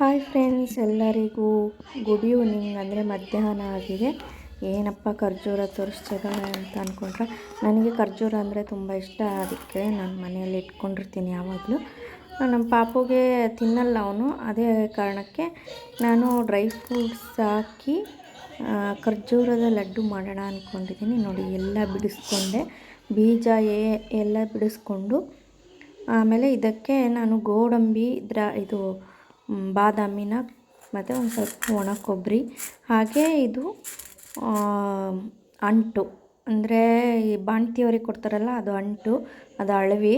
Hi friends ಎಲ್ಲರಿಗೂ good evening ಅಂದರೆ ಮಧ್ಯಾಹ್ನ ಆಗಿದೆ. ಏನಪ್ಪ ಖರ್ಜೂರ ತೋರಿಸ್ತಿದ್ದಾಳೆ ಅಂತ ಅಂದ್ಕೊಂಡ್ರೆ ನನಗೆ ಖರ್ಜೂರ ಅಂದರೆ ತುಂಬ ಇಷ್ಟ. ಅದಕ್ಕೆ ನಾನು ಮನೆಯಲ್ಲಿ ಇಟ್ಕೊಂಡಿರ್ತೀನಿ ಯಾವಾಗಲೂ. ನಮ್ಮ ಪಾಪುಗೆ ತಿನ್ನಲ್ಲ ಅವನು. ಅದೇ ಕಾರಣಕ್ಕೆ ನಾನು ಡ್ರೈ ಫ್ರೂಟ್ಸ್ ಹಾಕಿ ಖರ್ಜೂರದ ಲಡ್ಡು ಮಾಡೋಣ ಅಂದ್ಕೊಂಡಿದ್ದೀನಿ ನೋಡಿ, ಎಲ್ಲ ಬಿಡಿಸ್ಕೊಂಡೆ. ಬೀಜ ಏ ಎಲ್ಲ ಬಿಡಿಸ್ಕೊಂಡು, ಆಮೇಲೆ ಇದಕ್ಕೆ ನಾನು ಗೋಡಂಬಿ ದ್ರಾ, ಇದು ಬಾದಾಮಿನ ಮತ್ತು ಒಂದು ಸ್ವಲ್ಪ ಒಣ ಕೊಬ್ಬರಿ. ಹಾಗೆ ಇದು ಅಂಟು. ಅಂದರೆ ಈ ಬಾಣ್ತಿಯವ್ರಿಗೆ ಕೊಡ್ತಾರಲ್ಲ, ಅದು ಅಂಟು, ಅದು ಅಳವಿ.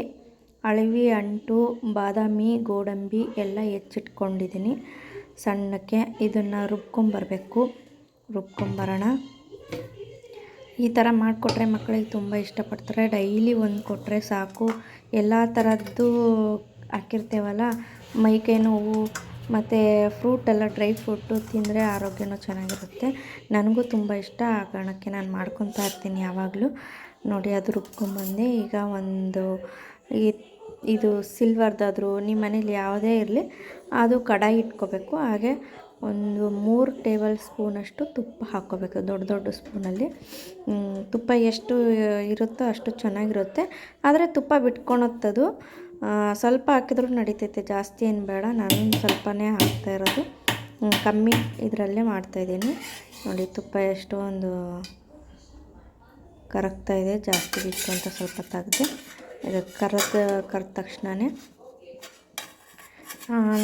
ಅಳವಿ, ಅಂಟು, ಬಾದಾಮಿ, ಗೋಡಂಬಿ ಎಲ್ಲ ಹೆಚ್ಚಿಟ್ಕೊಂಡಿದ್ದೀನಿ ಸಣ್ಣಕ್ಕೆ ಇದನ್ನು ರುಬ್ಕೊಂಬರಬೇಕು. ರುಬ್ಕೊಂಬರೋಣ. ಈ ಥರ ಮಾಡಿಕೊಟ್ರೆ ಮಕ್ಕಳಿಗೆ ತುಂಬ ಇಷ್ಟಪಡ್ತಾರೆ. ಡೈಲಿ ಒಂದು ಕೊಟ್ಟರೆ ಸಾಕು. ಎಲ್ಲ ಥರದ್ದು ಹಾಕಿರ್ತೇವಲ್ಲ ಮೈಕೈ ನೋವು, ಮತ್ತು ಫ್ರೂಟ್ ಎಲ್ಲ ಡ್ರೈ ಫ್ರೂಟು ತಿಂದರೆ ಆರೋಗ್ಯನೂ ಚೆನ್ನಾಗಿರುತ್ತೆ. ನನಗೂ ತುಂಬ ಇಷ್ಟ. ಆ ಕಾರಣಕ್ಕೆ ನಾನು ಮಾಡ್ಕೊತಾ ಇರ್ತೀನಿ ಯಾವಾಗಲೂ. ನೋಡಿ, ಅದು ರುಬ್ಕೊಂಡ್ಬಂದೆ ಈಗ ಒಂದು ಈ ಇದು ಸಿಲ್ವರ್ದಾದರೂ ನಿಮ್ಮ ಮನೇಲಿ ಯಾವುದೇ ಇರಲಿ, ಅದು ಕಡಾಯಿ ಇಟ್ಕೋಬೇಕು. ಹಾಗೆ ಒಂದು ಮೂರು ಟೇಬಲ್ ಸ್ಪೂನಷ್ಟು ತುಪ್ಪ ಹಾಕ್ಕೋಬೇಕು. ದೊಡ್ಡ ದೊಡ್ಡ ಸ್ಪೂನಲ್ಲಿ ತುಪ್ಪ ಎಷ್ಟು ಇರುತ್ತೋ ಅಷ್ಟು ಚೆನ್ನಾಗಿರುತ್ತೆ. ಆದರೆ ತುಪ್ಪ ಬಿಟ್ಕೊಳತ್ತದು. ಸ್ವಲ್ಪ ಹಾಕಿದ್ರೂ ನಡೀತೈತೆ. ಜಾಸ್ತಿ ಏನು ಬೇಡ. ನಾನು ಸ್ವಲ್ಪನೇ ಹಾಕ್ತಾ ಇರೋದು. ಕಮ್ಮಿ ಇದರಲ್ಲೇ ಮಾಡ್ತಾಯಿದ್ದೀನಿ ನೋಡಿ, ತುಪ್ಪ ಎಷ್ಟು ಒಂದು ಕರಗ್ತಾ ಇದೆ. ಜಾಸ್ತಿ ಬಿತ್ತು ಅಂತ ಸ್ವಲ್ಪ ತೆಗೆದು ಇದು ಕರೆದ ಕರೆದ ತಕ್ಷಣವೇ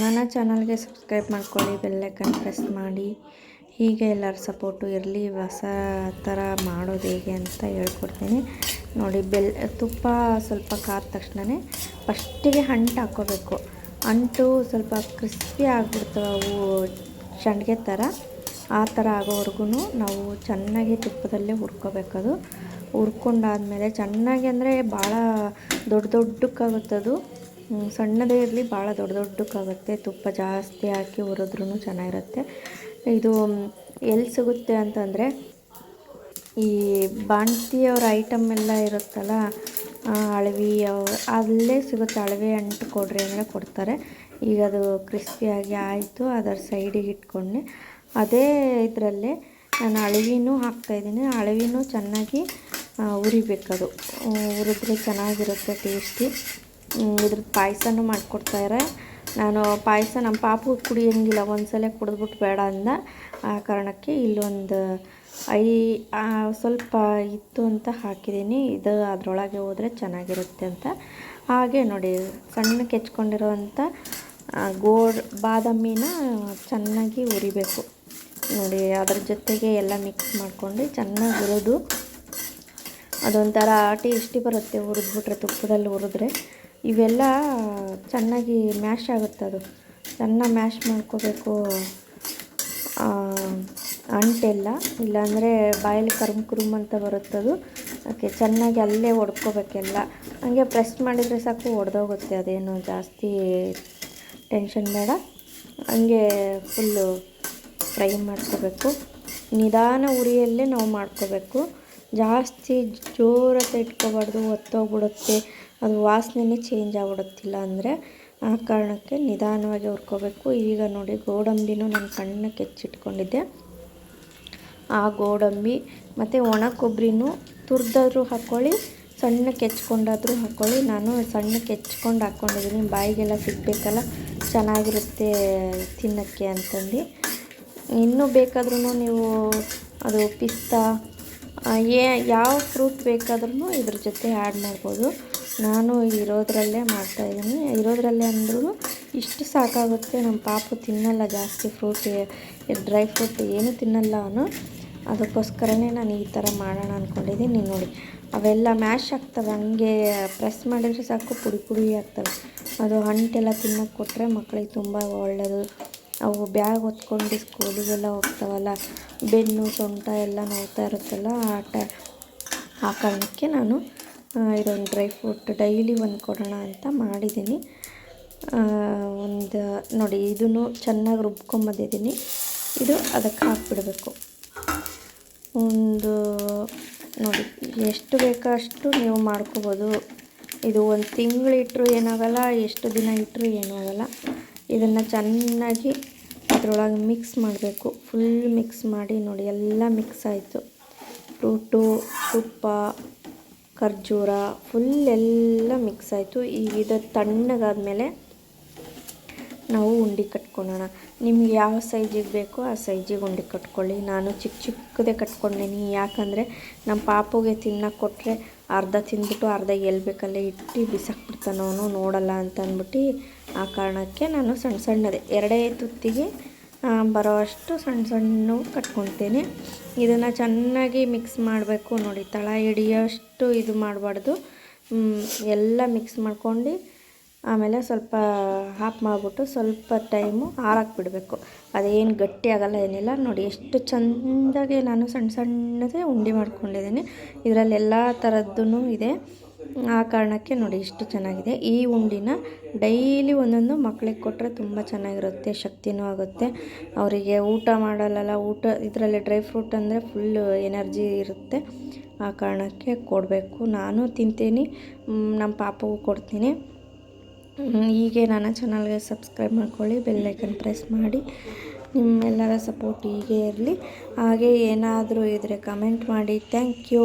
ನನ್ನ ಚಾನಲ್ಗೆ ಸಬ್ಸ್ಕ್ರೈಬ್ ಮಾಡ್ಕೊಳ್ಳಿ ಬೆಲ್ಲೈಕನ್ ಪ್ರೆಸ್ ಮಾಡಿ. ಹೀಗೆ ಎಲ್ಲರ ಸಪೋರ್ಟು ಇರಲಿ. ಹೊಸ ಥರ ಮಾಡೋದು ಹೇಗೆ ಅಂತ ಹೇಳ್ಕೊಡ್ತೀನಿ. ನೋಡಿ, ಬೆಲ್, ತುಪ್ಪ ಸ್ವಲ್ಪ ಕಾದ ತಕ್ಷಣವೇ ಫಸ್ಟಿಗೆ ಅಂಟು ಹಾಕ್ಕೋಬೇಕು ಅಂಟು ಸ್ವಲ್ಪ ಕ್ರಿಸ್ಪಿ ಆಗಿಬಿಡ್ತವೆ ಅವು ಸಂಡಿಗೆ ಥರ. ಆ ಥರ ಆಗೋವರೆಗೂ ನಾವು ಚೆನ್ನಾಗಿ ತುಪ್ಪದಲ್ಲೇ ಹುರ್ಕೋಬೇಕದು. ಹುರ್ಕೊಂಡಾದಮೇಲೆ ಚೆನ್ನಾಗಿ ಅಂದರೆ ಭಾಳ ದೊಡ್ಡ ದೊಡ್ಡಕ್ಕಾಗುತ್ತದು. ಸಣ್ಣದೇ ಇರಲಿ ಭಾಳ ದೊಡ್ಡ ದೊಡ್ಡಕ್ಕಾಗುತ್ತೆ. ತುಪ್ಪ ಜಾಸ್ತಿ ಹಾಕಿ ಹುರಿದ್ರೂ ಚೆನ್ನಾಗಿರುತ್ತೆ. ಇದು ಎಲ್ಲಿ ಸಿಗುತ್ತೆ ಅಂತಂದರೆ ಈ ಬಾಣ್ತಿಯವ್ರ ಐಟಮ್ ಎಲ್ಲ ಇರುತ್ತಲ್ಲ ಅಳವಿ ಅವ್ರ, ಅಲ್ಲೇ ಸಿಗುತ್ತೆ ಅಳವಿ ಅಂಟು ಕೊಡ್ರಿ ಅಂದರೆ ಕೊಡ್ತಾರೆ. ಈಗ ಅದು ಕ್ರಿಸ್ಪಿಯಾಗಿ ಆಯಿತು, ಅದರ ಸೈಡಿಗೆ ಇಟ್ಕೊಂಡೆ. ಅದೇ ಇದರಲ್ಲೇ ನಾನು ಅಳವಿನೂ ಹಾಕ್ತಾಯಿದ್ದೀನಿ ಅಳವಿನೂ ಚೆನ್ನಾಗಿ ಉರಿಬೇಕದು. ಉರಿದ್ರೆ ಚೆನ್ನಾಗಿರುತ್ತೆ ಟೇಸ್ಟಿ ಇದ್ರ ಪಾಯಸನೂ ಮಾಡಿಕೊಡ್ತಾರೆ ನಾನು ಪಾಯಸ ನಮ್ಮ ಪಾಪು ಕುಡಿಯೋಂಗಿಲ್ಲ, ಒಂದ್ಸಲ ಕುಡಿದ್ಬಿಟ್ಟು ಬೇಡ ಅಂದ. ಆ ಕಾರಣಕ್ಕೆ ಇಲ್ಲೊಂದು ಐ ಸ್ವಲ್ಪ ಇತ್ತು ಅಂತ ಹಾಕಿದ್ದೀನಿ. ಇದು ಅದರೊಳಗೆ ಹೋದರೆ ಚೆನ್ನಾಗಿರುತ್ತೆ ಅಂತ. ಹಾಗೆ ನೋಡಿ ಸಣ್ಣಕ್ಕೆ ಹೆಚ್ಕೊಂಡಿರೋವಂಥ ಗೋಡ, ಬಾದಾಮಿನ ಚೆನ್ನಾಗಿ ಉರಿಬೇಕು ನೋಡಿ, ಅದ್ರ ಜೊತೆಗೆ ಎಲ್ಲ ಮಿಕ್ಸ್ ಮಾಡ್ಕೊಂಡು ಚೆನ್ನಾಗಿ ಹುರಿದು, ಅದೊಂಥರ ಟೇಸ್ಟಿ ಬರುತ್ತೆ ಹುರಿದ್ಬಿಟ್ರೆ ತುಪ್ಪದಲ್ಲಿ ಹುರಿದ್ರೆ. ಇವೆಲ್ಲ ಚೆನ್ನಾಗಿ ಮ್ಯಾಶ್ ಆಗುತ್ತೆ ಅದು. ಚೆನ್ನಾಗಿ ಮ್ಯಾಶ್ ಮಾಡ್ಕೋಬೇಕು. ಅಂಟೆಲ್ಲ, ಇಲ್ಲಾಂದರೆ ಬಾಯಲ್ಲಿ ಕರುಮ್ ಕುರುಮ್ ಅಂತ ಬರುತ್ತದು ಓಕೆ ಚೆನ್ನಾಗಿ ಅಲ್ಲೇ ಹೊಡ್ಕೋಬೇಕೆಲ್ಲ ಹಂಗೆ ಪ್ರೆಸ್ ಮಾಡಿದರೆ ಸಾಕು, ಒಡೆದೋಗುತ್ತೆ ಅದೇನು ಜಾಸ್ತಿ ಟೆನ್ಷನ್ ಬೇಡ. ಹಂಗೆ ಫುಲ್ಲು ಫ್ರೈ ಮಾಡ್ಕೋಬೇಕು. ನಿಧಾನ ಉರಿಯಲ್ಲೇ ನಾವು ಮಾಡ್ಕೋಬೇಕು. ಜಾಸ್ತಿ ಜೋರತ್ತ ಇಟ್ಕೋಬಾರ್ದು, ಒತ್ತೋಗ್ಬಿಡುತ್ತೆ. ಅದು ವಾಸನೆನೇ ಚೇಂಜ್ ಆಗ್ಬಿಡುತ್ತಿಲ್ಲ ಅಂದರೆ ಆ ಕಾರಣಕ್ಕೆ ನಿಧಾನವಾಗಿ ಹುರ್ಕೋಬೇಕು. ಈಗ ನೋಡಿ ಗೋಡಂಬಿನೂ ನಾನು ಕಣ್ಣು ಕೆಚ್ಚಿಟ್ಕೊಂಡಿದ್ದೆ. ಆ ಗೋಡಂಬಿ ಮತ್ತು ಒಣ ಕೊಬ್ಬರಿನೂ ತುರಿದಾದ್ರೂ ಹಾಕ್ಕೊಳ್ಳಿ ಸಣ್ಣ ಕೆಚ್ಕೊಂಡಾದರೂ ಹಾಕ್ಕೊಳ್ಳಿ ನಾನು ಸಣ್ಣಕ್ಕೆ ಕೆಚ್ಕೊಂಡು ಹಾಕ್ಕೊಂಡಿದ್ದೀನಿ ಬಾಯಿಗೆಲ್ಲ ಸಿಗಬೇಕಲ್ಲ, ಚೆನ್ನಾಗಿರುತ್ತೆ ತಿನ್ನೋಕ್ಕೆ ಅಂತಂದು. ಇನ್ನೂ ಬೇಕಾದ್ರೂ ನೀವು ಅದು ಪಿಸ್ತಾ ಏ, ಯಾವ ಫ್ರೂಟ್ ಬೇಕಾದ್ರೂ ಇದ್ರ ಜೊತೆ ಆ್ಯಡ್ ಮಾಡ್ಬೋದು. ನಾನು ಇರೋದರಲ್ಲೇ ಮಾಡ್ತಾಯಿದ್ದೀನಿ ಇರೋದರಲ್ಲೇ ಅಂದ್ರೂ ಇಷ್ಟು ಸಾಕಾಗುತ್ತೆ. ನಮ್ಮ ಪಾಪು ತಿನ್ನಲ್ಲ ಜಾಸ್ತಿ ಫ್ರೂಟ್ ಡ್ರೈ ಫ್ರೂಟ್ ಏನೂ ತಿನ್ನಲ್ಲ ಅವನು. ಅದಕ್ಕೋಸ್ಕರನೇ ನಾನು ಈ ಥರ ಮಾಡೋಣ ಅಂದ್ಕೊಂಡಿದ್ದೀನಿ. ನೋಡಿ, ಅವೆಲ್ಲ ಮ್ಯಾಶ್ ಆಗ್ತವೆ. ಹಂಗೆ ಪ್ರೆಸ್ ಮಾಡಿದರೆ ಸಾಕು, ಪುಡಿ ಪುಡಿ ಆಗ್ತವೆ. ಅದು ಅಂಟೆಲ್ಲ ತಿನ್ನೋಕೆ ಕೊಟ್ಟರೆ ಮಕ್ಕಳಿಗೆ ತುಂಬ ಒಳ್ಳೆಯದು ಅವು ಬ್ಯಾಗ್ ಹೊತ್ಕೊಂಡು ಸ್ಕೂಲಿಗೆಲ್ಲ ಹೋಗ್ತಾವಲ್ಲ, ಬೆನ್ನು, ಸೊಂಟ ಎಲ್ಲ ನೋಡ್ತಾ ಇರುತ್ತಲ್ಲ ಆ ಟ, ಆ ಕಾರಣಕ್ಕೆ ನಾನು ಇದೊಂದು ಡ್ರೈ ಫ್ರೂಟ್ ಡೈಲಿ ಒಂದು ಕೊಡೋಣ ಅಂತ ಮಾಡಿದ್ದೀನಿ. ಒಂದು ನೋಡಿ, ಇದನ್ನು ಚೆನ್ನಾಗಿ ರುಬ್ಕೊಂಬಂದಿದ್ದೀನಿ ಇದು ಅದಕ್ಕೆ ಹಾಕ್ಬಿಡಬೇಕು. ಒಂದು, ನೋಡಿ, ಎಷ್ಟು ಬೇಕೋ ಅಷ್ಟು ನೀವು ಮಾಡ್ಕೋಬೋದು. ಇದು ಒಂದು ತಿಂಗಳು ಇಟ್ಟರು ಏನಾಗಲ್ಲ, ಎಷ್ಟು ದಿನ ಇಟ್ಟರು ಏನೂ ಆಗಲ್ಲ. ಇದನ್ನು ಚೆನ್ನಾಗಿ ಅದರೊಳಗೆ ಮಿಕ್ಸ್ ಮಾಡಬೇಕು. ಫುಲ್ ಮಿಕ್ಸ್ ಮಾಡಿ ನೋಡಿ, ಎಲ್ಲ ಮಿಕ್ಸ್ ಆಯಿತು. ಫ್ರೂಟು ತುಪ್ಪ ಖರ್ಜೂರ ಫುಲ್ ಎಲ್ಲ ಮಿಕ್ಸ್ ಆಯಿತು. ಈಗ ಇದು ತಣ್ಣಗಾದ್ಮೇಲೆ ನಾವು ಉಂಡಿ ಕಟ್ಕೊಳ್ಳೋಣ ನಿಮ್ಗೆ ಯಾವ ಸೈಜಿಗೆ ಬೇಕೋ ಆ ಸೈಜಿಗೆ ಉಂಡೆ ಕಟ್ಕೊಳ್ಳಿ. ನಾನು ಚಿಕ್ಕ ಚಿಕ್ಕದೇ ಕಟ್ಕೊಂಡೀನಿ. ಯಾಕಂದರೆ ನಮ್ಮ ಪಾಪುಗೆ ತಿನ್ನಕ್ಕೆ ಕೊಟ್ಟರೆ ಅರ್ಧ ತಿಂದ್ಬಿಟ್ಟು ಅರ್ಧ ಎಲ್ಲಿ ಬೇಕಲ್ಲೇ ಇಟ್ಟು ಬಿಸಾಕ್ಬಿಡ್ತಾನವನು, ನೋಡಲ್ಲ ಅಂತ ಅಂದ್ಬಿಟ್ಟು ಆ ಕಾರಣಕ್ಕೆ ನಾನು ಸಣ್ಣ ಸಣ್ಣದೇ. ಎರಡೇ ತುತ್ತಿಗೆ ಆ, ಬರೋವಷ್ಟು ಸಣ್ಣ ಸಣ್ಣ ಕಟ್ಕೊತೀನಿ ಇದನ್ನು ಚೆನ್ನಾಗಿ ಮಿಕ್ಸ್ ಮಾಡಬೇಕು ನೋಡಿ ತಳ ಹಿಡಿಯೋಷ್ಟು ಇದು ಮಾಡಬಾರ್ದು. ಎಲ್ಲ ಮಿಕ್ಸ್ ಮಾಡ್ಕೊಂಡು ಆಮೇಲೆ ಸ್ವಲ್ಪ ಹಾಫ್ ಮಾಡಿಬಿಟ್ಟು ಸ್ವಲ್ಪ ಟೈಮು ಹಾರಾಕ್ಬಿಡಬೇಕು ಬಿಡಬೇಕು ಅದೇನು ಗಟ್ಟಿ ಆಗಲ್ಲ ಏನಿಲ್ಲ. ನೋಡಿ ಎಷ್ಟು ಚೆಂದಾಗಿ ನಾನು ಸಣ್ಣ ಸಣ್ಣದೇ ಉಂಡೆ ಮಾಡ್ಕೊಂಡಿದ್ದೀನಿ. ಇದರಲ್ಲಿ ಎಲ್ಲ ಥರದ್ದು ಇದೆ. ಆ ಕಾರಣಕ್ಕೆ ನೋಡಿ ಇಷ್ಟು ಚೆನ್ನಾಗಿದೆ. ಈ ಉಂಡಿನ ಡೈಲಿ ಒಂದೊಂದು ಮಕ್ಳಿಗೆ ಕೊಟ್ಟರೆ ತುಂಬ ಚೆನ್ನಾಗಿರುತ್ತೆ, ಶಕ್ತಿನೂ ಆಗುತ್ತೆ. ಅವರಿಗೆ ಊಟ ಮಾಡಲ್ಲಲ್ಲ, ಊಟ ಇದರಲ್ಲಿ ಡ್ರೈ ಫ್ರೂಟ್ ಅಂದರೆ ಫುಲ್ಲು ಎನರ್ಜಿ ಇರುತ್ತೆ. ಆ ಕಾರಣಕ್ಕೆ ಕೊಡಬೇಕು. ನಾನು ತಿಂತೀನಿ ನಮ್ಮ ಪಾಪಗೂ ಕೊಡ್ತೀನಿ. ಹೀಗೆ ನನ್ನ ಚಾನಲ್ಗೆ ಸಬ್ಸ್ಕ್ರೈಬ್ ಮಾಡ್ಕೊಳ್ಳಿ ಬೆಲ್ಲೈಕನ್ ಪ್ರೆಸ್ ಮಾಡಿ. ನಿಮ್ಮೆಲ್ಲರ ಸಪೋರ್ಟ್ ಹೀಗೆ ಇರಲಿ. ಹಾಗೆ ಏನಾದರೂ ಇದ್ದರೆ ಕಮೆಂಟ್ ಮಾಡಿ. Thank you